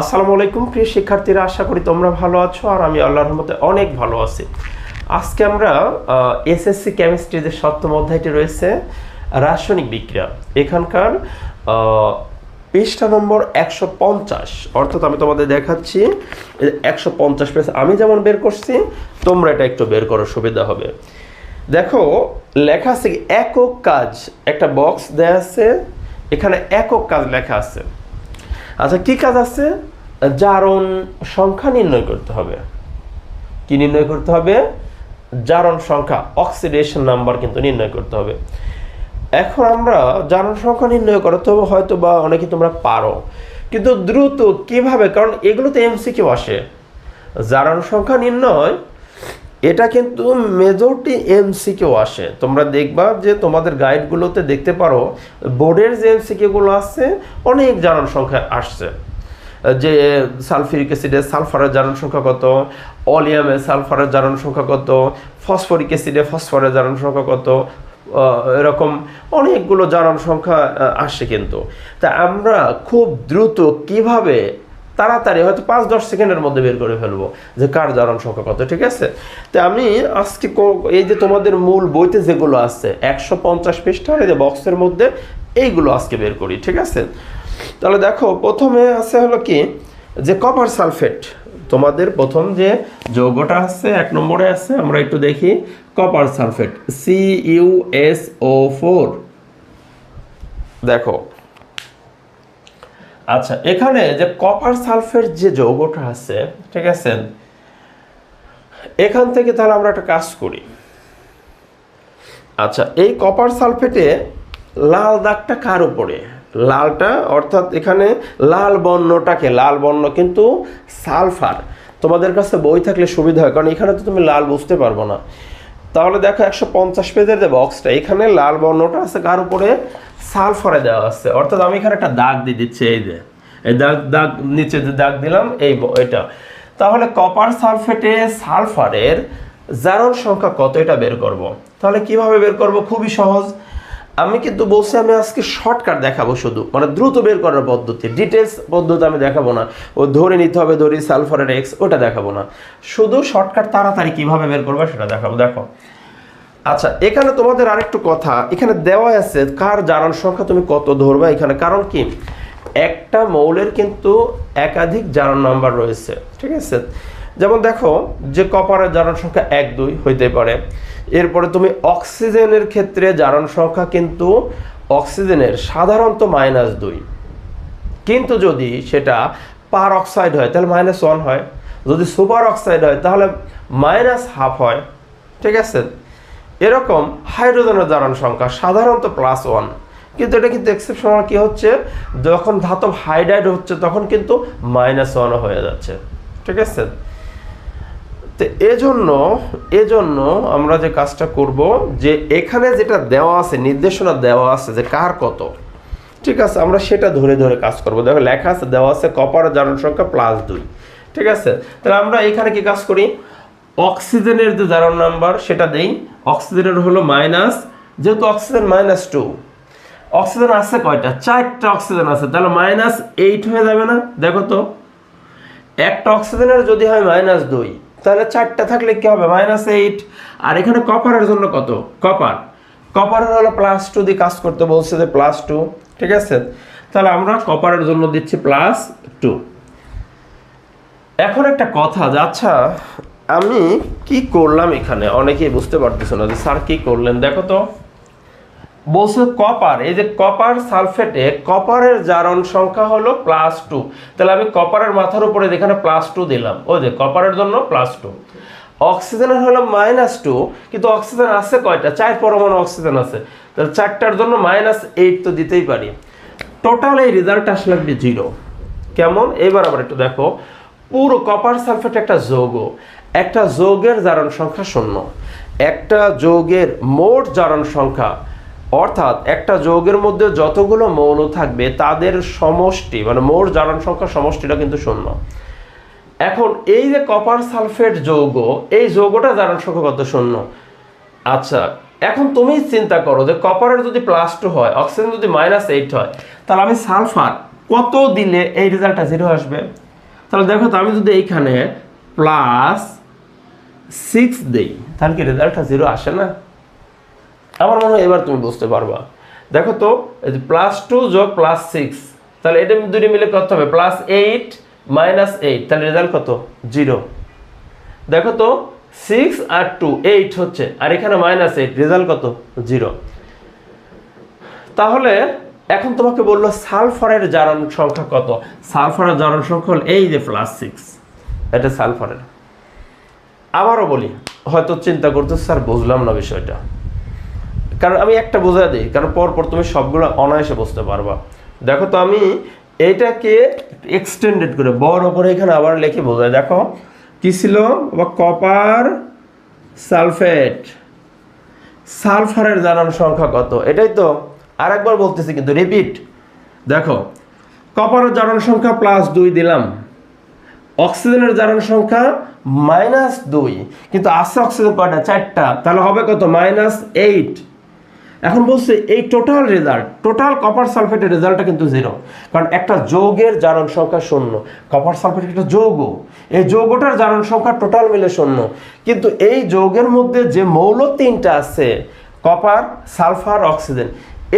আসসালামু আলাইকুম, প্রিয় শিক্ষার্থীরা, আশা করি তোমরা ভালো আছো আর আমি আল্লাহর রহমতে অনেক ভালো আছি। আজকে আমরা এসএসসি কেমিস্ট্রি যে সপ্তম অধ্যায়টি রয়েছে, রাসায়নিক বিক্রিয়া। এখানকার পৃষ্ঠা নম্বর একশো পঞ্চাশ। অর্থাৎ আমি তোমাদের দেখাচ্ছি একশো পঞ্চাশ পেজ। আমি যেমন বের করছি, তোমরা এটা একটু বের করার সুবিধা হবে। দেখো, লেখা আছে একক কাজ। একটা বক্স দেয়া আছে, এখানে একক কাজ লেখা আছে। আচ্ছা কি কাজ আছে? জারণ সংখ্যা নির্ণয় করতে হবে। কি নির্ণয় করতে হবে? জারণ সংখ্যা অক্সিডেশন নাম্বার কিন্তু নির্ণয় করতে হবে। এখন আমরা জারণ সংখ্যা নির্ণয় করতে হবে হয়তো বা অনেকে তোমরা পারো। কিন্তু দ্রুত কীভাবে? কারণ এগুলো তো এমসিকিউ আসে। জারণ সংখ্যা নির্ণয় এটা কিন্তু মেজরিটি এমসিকিউ আসে। তোমরা দেখবা যে তোমাদের গাইডগুলোতে দেখতে পারো বোর্ডের যে এমসিকিউগুলো আসছে অনেক জারণ সংখ্যা আসছে। যে সালফিউরিক অ্যাসিডে সালফারের জারণ সংখ্যা কত, অলিয়ামে সালফারের জারণ সংখ্যা কত, ফসফরিক অ্যাসিডে ফসফরের জারণ সংখ্যা কত এরকম অনেকগুলো জারণ সংখ্যা আসে কিন্তু। তা আমরা খুব দ্রুত কীভাবে তাড়াতাড়ি হয়তো পাঁচ, দশ সেকেন্ডের মধ্যে বের করে ফেলব যে কার জারণ সংখ্যা কত, ঠিক আছে? তো আমি আজকে এই যে তোমাদের মূল বইতে যেগুলো আছে, একশো পঞ্চাশ পৃষ্ঠার এই যে বক্সের মধ্যে এইগুলো আজকে বের করি, ঠিক আছে? তাহলে দেখো, প্রথমে আছে হলো কি? যে কপার সালফেট তোমাদের প্রথম যে যৌগটা আছে, এক নম্বরে আছে, আমরা একটু দেখি copper sulphate C U S O four দেখো আচ্ছা এখানে যে কপার সালফেট যে যৌগটা আছে, ঠিক আছে? এখান থেকে তাহলে আমরা একটা কাজ করি। আচ্ছা এই কপার সালফেটে লাল দাগটা কার উপরে? লালটা, অর্থাৎ এখানে লাল বর্ণটাকে, লাল বর্ণ কিন্তু সালফার তোমাদের কাছে বই থাকলে সুবিধা হয়, কারণ এখানে তো তুমি লাল বুঝতে পারব না। তাহলে দেখো একশো পঞ্চাশ পেজের যে বক্সটা এখানে লাল বর্ণটা আছে কার উপরে সালফারে দেওয়া আছে। অর্থাৎ আমি এখানে একটা দাগ দিয়ে দিচ্ছি, এই যে, এই দাগ দাগ, নিচে যে দাগ দিলাম, এই এটা। তাহলে কপার সালফেটে সালফারের জারণ সংখ্যা কত, এটা বের করব। তাহলে কীভাবে বের করব? খুবই সহজ। আমি কিন্তু বলছি আমি আজকে শর্টকাট দেখাবো শুধু। মানে দ্রুত বের করার পদ্ধতি। ডিটেলস পদ্ধতি আমি দেখাবো না। ও ধরে নিতে হবে, ধরি সালফারের এক্স ওটা দেখাবো না। শুধু শর্টকাট তাড়াতাড়ি কীভাবে বের করবে সেটা দেখাবো। দেখো। আচ্ছা এখানে তোমাদের আরেকটু কথা। এখানে দেওয়া আছে কার জারণ সংখ্যা তুমি কত ধরবা এখানে। কারণ কি? একটা মৌলের কিন্তু একাধিক জারণ নাম্বার রয়েছে। ঠিক আছে? যেমন দেখো, যে কপারের জারণ সংখ্যা এক দুই হইতে পারে। এরপরে তুমি অক্সিজেনের ক্ষেত্রে জারণ সংখ্যা কিন্তু অক্সিজেনের সাধারণত মাইনাস দুই। কিন্তু যদি সেটা পার অক্সাইড হয়, তাহলে মাইনাস ওয়ান হয়। যদি সুপার অক্সাইড হয়, তাহলে মাইনাস হাফ হয়। ঠিক আছে? এরকম হাইড্রোজেনের জারণ সংখ্যা সাধারণত প্লাস ওয়ান কিন্তু এটা কিন্তু এক্সেপশনাল কি হচ্ছে? যখন ধাতব হাইড্রাইড হচ্ছে, তখন কিন্তু মাইনাস ওয়ানও হয়ে যাচ্ছে। ঠিক আছে? তো এজন্য এজন্য আমরা যে কাজটা করব, যে এখানে যেটা দেওয়া আছে, নির্দেশনা দেওয়া আছে যে কার কত, ঠিক আছে? আমরা সেটা ধরে ধরে কাজ করব। দেখো লেখা আছে, দেওয়া আছে কপার জারণ সংখ্যা প্লাস দুই, ঠিক আছে? তাহলে আমরা এখানে কি কাজ করি? অক্সিজেনের যে জারণ নাম্বার, সেটা দেই। অক্সিজেনের হলো মাইনাস যেহেতু অক্সিজেন মাইনাস টু অক্সিজেন আছে কয়টা? চারটা অক্সিজেন আছে, তাহলে মাইনাস এইট হয়ে যাবে না? দেখো তো, একটা অক্সিজেনের যদি হয় মাইনাস দুই তাহলে চারটা থাকলে কি হবে? মাইনাস এইট আর এখানে কপারের জন্য কত? কপার কপারের হলো প্লাস টু দিয়ে কাজ করতে বলছে যে প্লাস টু ঠিক আছে? তাহলে আমরা কপারের জন্য দিচ্ছি প্লাস টু এখন একটা কথা যে আচ্ছা আমি কি করলাম এখানে? অনেকেই বুঝতে পারতেছে না যে, স্যার কি করলেন? দেখো তো। বলছে কপার এই যে কপার সালফেটে কপারের জারণ সংখ্যা হলো প্লাস টু তাহলে আমি কপারের মাথার উপরে এখানে প্লাস টু দিলাম। ওই যে কপারের জন্য প্লাস টু অক্সিজেনের হলো মাইনাস টু কিন্তু অক্সিজেন আছে কয়টা? চার পরমাণু অক্সিজেন আছে। তাহলে চারটার জন্য মাইনাস এইট তো দিতেই পারি। টোটাল এই রেজাল্ট আসলে জিরো কেমন? এবার আবার একটু দেখো। পুরো কপার সালফেট একটা যৌগ। একটা যৌগের জারণ সংখ্যা শূন্য। একটা যৌগের মোট জারণ সংখ্যা অর্থাৎ একটা যৌগের মধ্যে যতগুলো মৌল থাকবে, তাদের সমষ্টি মানে মোট জারণ সংখ্যা সমষ্টিটা কিন্তু শূন্য। এখন এই যে কপার সালফেট যৌগ, এই যৌগটা জারণ সংখ্যা কত শূন্য? আচ্ছা এখন তুমি চিন্তা করো যে কপারের যদি প্লাস টু হয় অক্সিজেন যদি মাইনাস এইট হয়, তাহলে আমি সালফার কত দিলে এই রেজাল্টটা জিরো আসবে? তাহলে দেখো তো আমি যদি এইখানে প্লাস সিক্স দিই, তাহলে কি রেজাল্টটা জিরো আসে না? আমার মনে হয় এবার তুমি বুঝতে পারবা। দেখো তো প্লাস টু যোগ প্লাস সিক্স তাহলে এটা দুটি মিলে কত হবে প্লাস এইট মাইনাস এইট তাহলে রেজাল্ট কত? জিরো দেখো তো সিক্স আর টু এইট হচ্ছে, আর এখানে মাইনাস এইট রেজাল্ট কত? জিরো তাহলে এখন তোমাকে বলল সালফারের জারণ সংখ্যা কত? সালফারের জারণ সংখ্যা হল এই যে প্লাস সিক্স এটা সালফারের। আবারও বলি, হয়তো চিন্তা করতে স্যার, বুঝলাম না বিষয়টা। কারণ আমি একটা বোঝা দিই, কারণ পরপর তুমি সবগুলো অনায়াসে বুঝতে পারবা। দেখো তো আমি এইটাকে এক্সটেন্ডেড করে, বড় করে এখানে আবার লিখে বোঝাই। দেখো, কি ছিল? বা কপার সালফেট সালফারের জানার সংখ্যা কত? এটাই তো আরেকবার বলতেছি কিন্তু রিপিট দেখো কপারের জারণ সংখ্যা প্লাস দুই দিলাম। অক্সিজেনের জারণ সংখ্যা মাইনাস দুই। কিন্তু আছে অক্সিজেন কয়টা? চারটা। তাহলে হবে কত? মাইনাস এইট এখন বলছে এই টোটাল রেজাল্ট টোটাল কপার সালফেটের রেজাল্টটা কিন্তু জিরো কারণ একটা যৌগের জারণ সংখ্যা শূন্য। কপার সালফেট একটা যৌগ। এই যৌগটার জারণ সংখ্যা টোটাল মিলে শূন্য। কিন্তু এই যৌগের মধ্যে যে মৌল তিনটা আছে কপার সালফার অক্সিজেন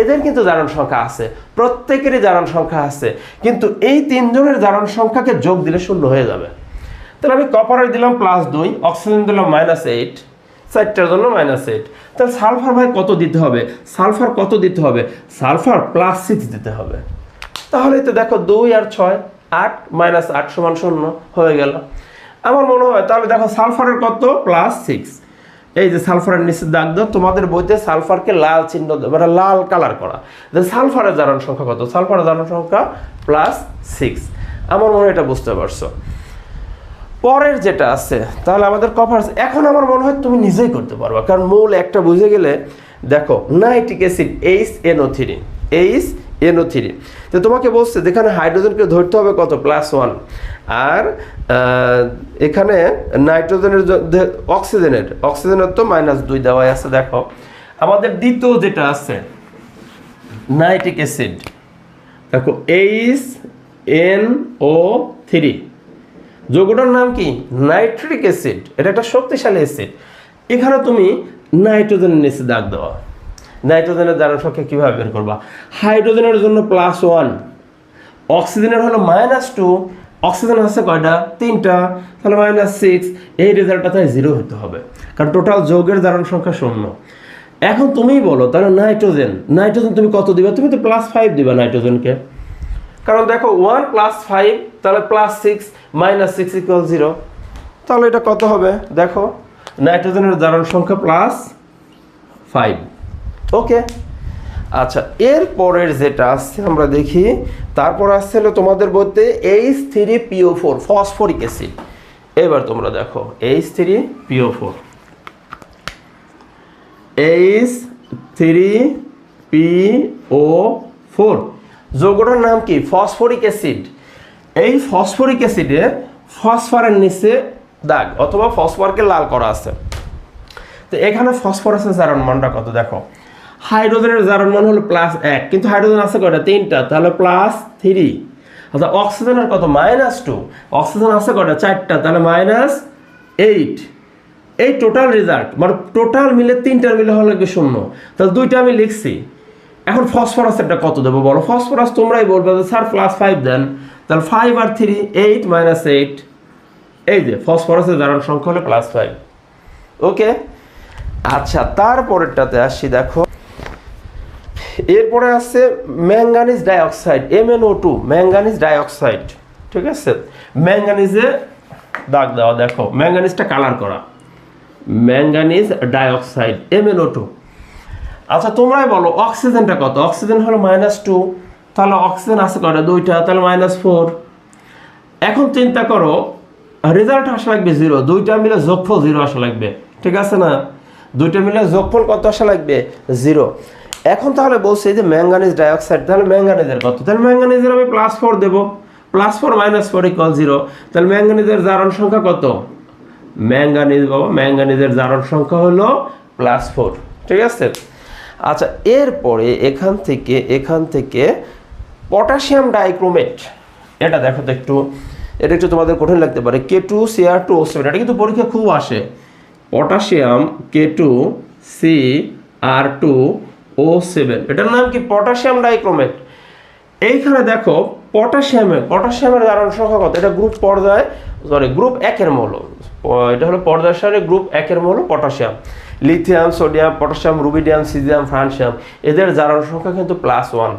এদের কিন্তু জারণ সংখ্যা আছে। প্রত্যেকেরই জারণ সংখ্যা আছে। কিন্তু এই তিনজনের জারণ সংখ্যাকে যোগ দিলে শূন্য হয়ে যাবে। তাহলে আমি কপারের দিলাম প্লাস দুই অক্সিজেন দিলাম মাইনাস এইট চারটার জন্য মাইনাস এইট তাহলে সালফার ভাই কত দিতে হবে? সালফার কত দিতে হবে? সালফার প্লাস সিক্স দিতে হবে। তাহলে তো দেখো দুই আর ছয়, আট মাইনাস আট সমান শূন্য হয়ে গেল। আমার মনে হয়, তাহলে দেখো সালফারের কত? প্লাস সিক্স এই যে সালফারের নিচে দাগ দাও, তোমাদের বইতে সালফারকে লাল চিহ্ন মানে লাল কালার করা। যে সালফারের জারণ সংখ্যা কত? সালফারের জারণ সংখ্যা প্লাস সিক্স আমার মনে হয় এটা বুঝতে পারছ। পরের যেটা আছে, তাহলে আমাদের কভার এখন আমার মনে হয় তুমি নিজেই করতে পারবা। কারণ মূল একটা বুঝে গেলে, দেখো nitric acid H N O three H N O three তো তোমাকে বলছে, যেখানে হাইড্রোজেনকে ধরতে হবে কত? প্লাস ওয়ান আর এখানে নাইট্রোজেনের অক্সিজেনের অক্সিজেনের তো মাইনাস দুই দেওয়াই আছে, দেখো। আমাদের দ্বিতীয় যেটা আছে নাইট্রিক অ্যাসিড দেখো এইচ এন ও থ্রি যৌগটার নাম কি? Nitric acid. এটা একটা শক্তিশালী অ্যাসিড। এখানে তুমি নাইট্রোজেনের নিচে দাগ দেওয়া। নাইট্রোজেনের দ্বারা সংখ্যা কীভাবে বের করবা? হাইড্রোজেনের জন্য প্লাস ওয়ান অক্সিজেনের হলো মাইনাস টু অক্সিজেন আছে কয়টা? তিনটা। তাহলে মাইনাস সিক্স এই রেজাল্টটা তাই জিরো হতে হবে। কারণ টোটাল যৌগের ধারণ সংখ্যা শূন্য। এখন তুমিই বলো, তাহলে নাইট্রোজেন। নাইট্রোজেন তুমি কত দিবা? তুমি তো প্লাস ফাইভ দিবা নাইট্রোজেনকে। কারণ দেখো ওয়ান প্লাস ফাইভ তাহলে plus six minus six equal zero তাহলে এটা কত হবে? দেখো নাইট্রোজেনের জারণ সংখ্যা প্লাস ফাইভ ওকে আচ্ছা এর পরের যেটা আসছে, আমরা দেখি, তারপর আসছে হলো তোমাদের বলতে H three PO four phosphoric acid এবার তোমরা দেখো H three PO four H three P O four যৌগটার নাম কি? Phosphoric acid. এই ফসফরিক অ্যাসিডে ফসফরের নিচে দাগ অথবা ফসফরকে লাল করা আছে। তো এখানে ফসফরাসের জারণ মানটা কত দেখো? হাইড্রোজেনের জারণ মান হলো প্লাস এক। কিন্তু হাইড্রোজেন আছে কয়টা? তিনটা। তাহলে প্লাস থ্রি অর্থাৎ অক্সিজেনের কত? মাইনাস টু অক্সিজেন আছে কয়টা? চারটা। তাহলে মাইনাস এইট এই টোটাল রেজাল্ট মানে টোটাল মিলে তিনটার মিলে হলো কি শূন্য। তাহলে দুইটা আমি লিখছি। এখন ফসফরাসেরটা কত দেবো বলো? ফসফরাস তোমরাই বলবে যে স্যার প্লাস ফাইভ দেন। তাহলে ফাইভ আর থ্রি এইট মাইনাস এইট এই যে ফসফরাসের জারণ সংখ্যা হলো প্লাস ফাইভ ওকে আচ্ছা তারপরেরটাতে আসি, দেখো। এরপরে আছে manganese dioxide MnO two manganese dioxide ঠিক আছে? ম্যাঙ্গানিজে দাগ দেওয়া, দেখো। ম্যাঙ্গানিজটা কালার করা। ম্যাঙ্গানিজ ডাইঅক্সাইড এমএনও টু আচ্ছা তোমরাই বলো অক্সিজেনটা কত? অক্সিজেন হলো মাইনাস টু তাহলে অক্সিজেন আছে কটা দুইটা, তাহলে মাইনাস ফোর এখন চিন্তা করো রেজাল্ট আসা লাগবে জিরো দুইটা মিলে যোগফল জিরো আসা লাগবে, ঠিক আছে না? দুইটা মিলে যোগফল কত আসা লাগবে? জিরো এখন তাহলে বলছে যে ম্যাঙ্গানিজ ডাইঅক্সাইড তাহলে ম্যাঙ্গানিজের কত? তাহলে ম্যাঙ্গানিজের আমি প্লাস ফোর দেবো। Plus four minus four equal zero তাহলে ম্যাঙ্গানিজের জারণ সংখ্যা কত? ম্যাঙ্গানিজ বাবা ম্যাঙ্গানিজের জারণ সংখ্যা হলো প্লাস ফোর ঠিক আছে? আচ্ছা এরপরে এখান থেকে এখান থেকে পটাশিয়াম ডাইক্রোমেট, এটা দেখো তো একটু, এটা একটু তোমাদের কঠিন লাগতে পারে K two C R two seven এটা কিন্তু পরীক্ষা খুব আসে। Potassium K two C R two O seven এটার নাম কি পটাশিয়াম ডাইক্রোমেট? এইখানে দেখো, পটাশিয়ামের পটাশিয়ামের জারণ সংখ্যা কত? এটা গ্রুপ পর্যায়ে সরি গ্রুপ একের মৌল। এটা হলো পর্যায়ের সারে গ্রুপ একের মৌল, potassium. Lithium sodium potassium rubidium caesium francium এদের জারণ সংখ্যা কিন্তু প্লাস ওয়ান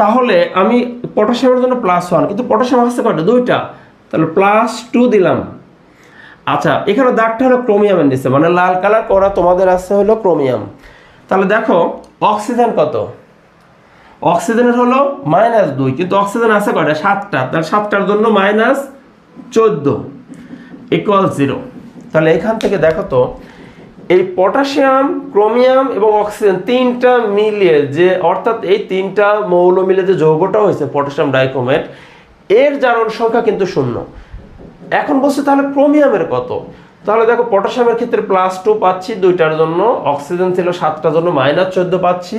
তাহলে আমি পটাশিয়ামের জন্য প্লাস ওয়ান কিন্তু পটাশিয়াম আসছে কয়টা? দুইটা। তাহলে প্লাস টু দিলাম। আচ্ছা এখানে দাগটা হলো ক্রোমিয়ামের নিচে মানে লাল কালার করা তোমাদের আছে হলো ক্রোমিয়াম তাহলে দেখো অক্সিজেন কত? অক্সিজেনের হলো মাইনাস দুই, কিন্তু অক্সিজেন আছে কয়টা? সাতটা। তাহলে সাতটার জন্য মাইনাস চোদ্দ ইকুয়াল জিরো তাহলে এখান থেকে দেখো তো এই পটাশিয়াম, ক্রোমিয়াম এবং অক্সিজেন তিনটা মিলিয়ে যে, অর্থাৎ এই তিনটা মৌল মিলে যে যৌগটা হয়েছে, পটাশিয়াম ডাইক্রোমেট, এর জারণ সংখ্যা কিন্তু শূন্য। এখন বলছে তাহলে ক্রোমিয়ামের কত? তাহলে দেখো, পটাশিয়ামের ক্ষেত্রে প্লাস টু পাচ্ছি দুইটার জন্য, অক্সিজেন ছিল সাতটার জন্য মাইনাস চোদ্দ পাচ্ছি।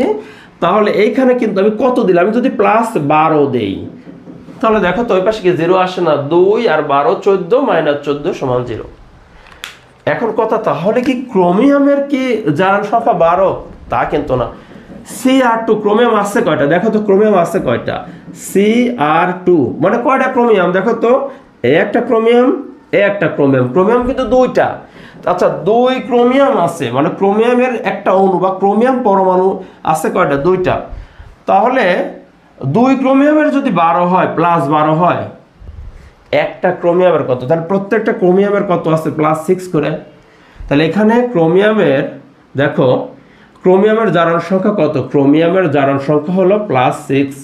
তাহলে এইখানে কিন্তু আমি কত দিলাম? আমি যদি প্লাস বারো দেই, তাহলে দেখো তো ওই পাশে কি জিরো আসে না? দুই আর বারো, চোদ্দ মাইনাস চোদ্দ সমান জিরো এখন কথা, তাহলে কি ক্রোমিয়ামের কি জারণ সংখ্যা বারো? তা কিন্তু না। সি আর টু ক্রোমিয়াম আসছে কয়টা? দেখো তো, ক্রোমিয়াম আসছে কয়টা? সি আর টু মানে কয়টা ক্রোমিয়াম? দেখো তো একটা ক্রোমিয়াম একটা ক্রোমিয়াম ক্রোমিয়াম কিন্তু দুইটা। আচ্ছা দুই ক্রোমিয়াম আছে মানে ক্রোমিয়ামের একটা অণু বা ক্রোমিয়াম পরমাণু আছে কয়টা? দুইটা। তাহলে দুই ক্রোমিয়ামের যদি বারো হয় প্লাস বারো হয় একটা ক্রোমিয়ামের কত? তাহলে প্রত্যেকটা ক্রোমিয়ামের কত আছে? প্লাস সিক্স করে। তাহলে এখানে ক্রোমিয়ামের, দেখো, ক্রোমিয়ামের জারণ সংখ্যা কত? ক্রোমিয়ামের জারণ সংখ্যা হলো plus six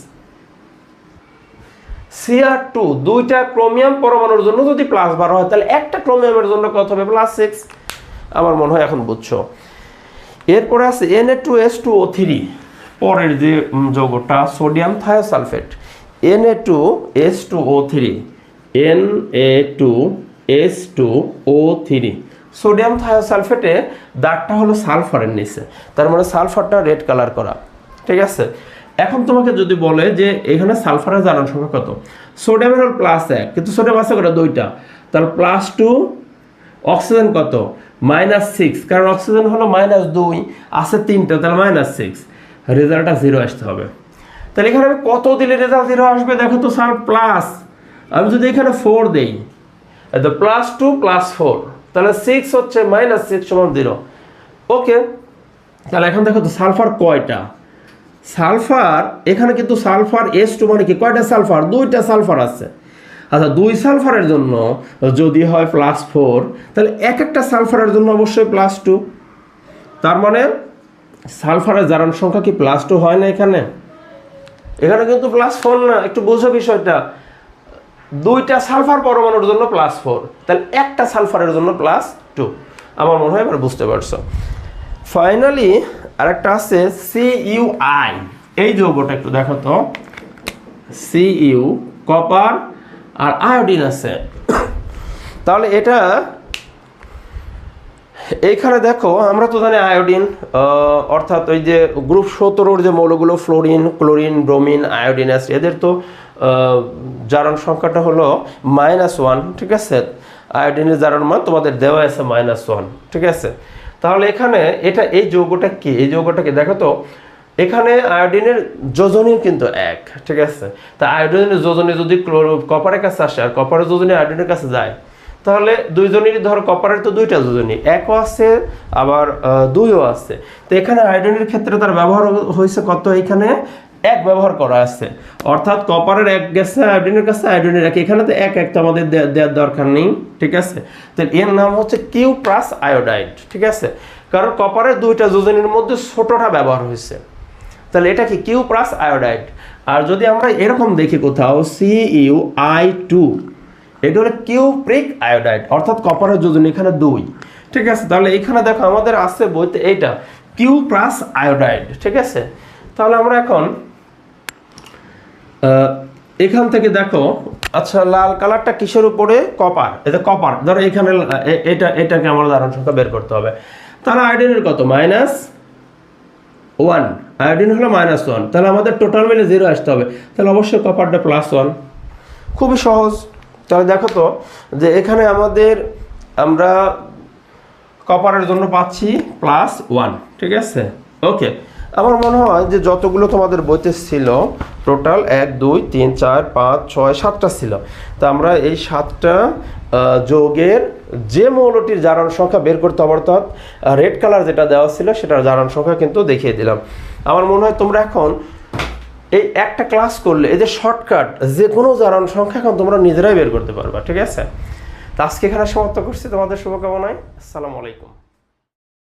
C R two দুইটা ক্রোমিয়াম পরমাণুর জন্য যদি প্লাস বারো হয়, তাহলে একটা ক্রোমিয়ামের জন্য কত হবে? প্লাস সিক্স আমার মনে হয় এখন বুঝছ। এরপরে আছে N A two S two O three পরের যে যৌগটা sodium thiosulphate N A two S two O three N A two S two O three sodium থায়োসালফেটে দাগটা হলো সালফারের নিচে। তার মানে সালফারটা রেড কালার করা। ঠিক আছে? এখন তোমাকে যদি বলে যে এখানে সালফারের জানার সংখ্যা কত? সোডিয়ামের হল প্লাস এক, কিন্তু সোডিয়াম আছে কত দুইটা। তাহলে প্লাস টু অক্সিজেন কত? মাইনাস সিক্স কারণ অক্সিজেন হলো মাইনাস দুই, আছে তিনটা, তাহলে মাইনাস সিক্স রেজাল্টটা জিরো আসতে হবে। তাহলে এখানে আমি কত দিলে রেজাল্ট জিরো আসবে? দেখো তো স্যার প্লাস আমি যদি এখানে ফোর দেই তো প্লাস টু প্লাস ফোর তাহলে সিক্স হচ্ছে মাইনাস সিক্স সমান জিরো ওকে তাহলে এখন দেখো তো সালফার কয়টা? সালফার এখানে কিন্তু সালফার এস টু মানে কি? কয়টা সালফার দুইটা সালফার আছে। আচ্ছা দুই সালফারের জন্য যদি হয় প্লাস ফোর তাহলে এক একটা সালফারের জন্য অবশ্যই প্লাস টু তার মানে সালফারের জারণ সংখ্যা কি প্লাস টু হয় না এখানে? এখানে কিন্তু প্লাস ফোর না। একটু বোঝো বিষয়টা। দুইটা সালফার পরমাণুর জন্য প্লাস ফোর তাহলে একটা সালফারের জন্য প্লাস টু আমার মনে হয় এবার বুঝতে পারছ। ফাইনালি আরেকটা আছে সি ইউ আই এই যৌগটা একটু দেখো তো। সিইউ কপার আর আয়োডিন আছে। তাহলে এটা এইখানে দেখো, আমরা তো জানি আয়োডিন অর্থাৎ ওই যে গ্রুপ সতেরোর যে মৌলগুলো, ফ্লোরিন, ক্লোরিন, ব্রোমিন, আয়োডিন আছে এদের তো জারণ সংখ্যাটা হলো মাইনাস ওয়ান ঠিক আছে? আয়োডিনের জারণ মান তোমাদের দেওয়া আছে মাইনাস ওয়ান ঠিক আছে? তাহলে এখানে এটা, এই যৌগটা কি? এই যৌগটা কি? দেখো তো, এখানে আয়োডিনের যোজনী কিন্তু এক, ঠিক আছে? তা আয়োডিনের যোজনী যদি ক্লোরো, কপারের কাছে আসে, আর কপারের যোজনী আয়োডিনের কাছে যায় তাহলে দুইজনেরই ধর কপারের তো দুইটা যোজনী। একও আছে, আবার দুইও আছে। তো এখানে আয়োডিনের ক্ষেত্রে তার ব্যবহার হয়েছে কত? এখানে এক ব্যবহার করা আছে। অর্থাৎ কপারের এক গেছে আয়োডিনের কাছে আয়োডিনের এক। এখানে তো এক এক তো আমাদের দেওয়ার দরকার নেই, ঠিক আছে? তো এর নাম হচ্ছে কিউ প্লাস আয়োডাইড ঠিক আছে? কারণ কপারের দুইটা যোজনীর মধ্যে ছোটটা ব্যবহার হয়েছে। তাহলে এটা কি? কিউ প্লাস আয়োডাইড আর যদি আমরা এরকম দেখি কোথাও সি ইউ আই টু এটা হলো কিউ প্রিক আয়োডাইড, অর্থাৎ কপারের যোজন, এখানে দুই। ঠিক আছে? তাহলে এখানে দেখো আমাদের আছে বইতে এইটা, কিউ প্লাস আয়োডাইড, ঠিক আছে? তাহলে আমরা এখন এখান থেকে দেখো আচ্ছা লাল কালারটা কিসের উপরে? কপার। এটা কপার, ধরো এখানে এটা, এটাকে আমার ধারণ সংখ্যা বের করতে হবে। তাহলে আয়োডিনের কত? Minus one. আয়োডিন হলো মাইনাস ওয়ান। তাহলে আমাদের টোটাল মিলে জিরো আসতে হবে। তাহলে অবশ্যই কপারটা প্লাস ওয়ান। খুবই সহজ। তাহলে দেখো তো, যে এখানে আমাদের আমরা কপারের জন্য পাচ্ছি প্লাস ওয়ান ঠিক আছে? ওকে আমার মনে হয় যে যতগুলো তোমাদের বইতে ছিল টোটাল এক, দুই, তিন, চার, পাঁচ, ছয়, সাতটা ছিল। তা আমরা এই সাতটা যৌগের যে মৌলটির জারণ সংখ্যা বের করতে হবে, অর্থাৎ রেড কালার যেটা দেওয়া ছিল, সেটার জারণ সংখ্যা কিন্তু দেখিয়ে দিলাম। আমার মনে হয় তোমরা এখন এই একটা ক্লাস করলে, এই যে শর্টকাট যে কোনো জারণ সংখ্যা এখন তোমরা নিজেরাই বের করতে পারবা, ঠিক আছে? তো আজকে এখানে সমাপ্ত করছি, তোমাদের শুভকামনায়, আসসালামু আলাইকুম।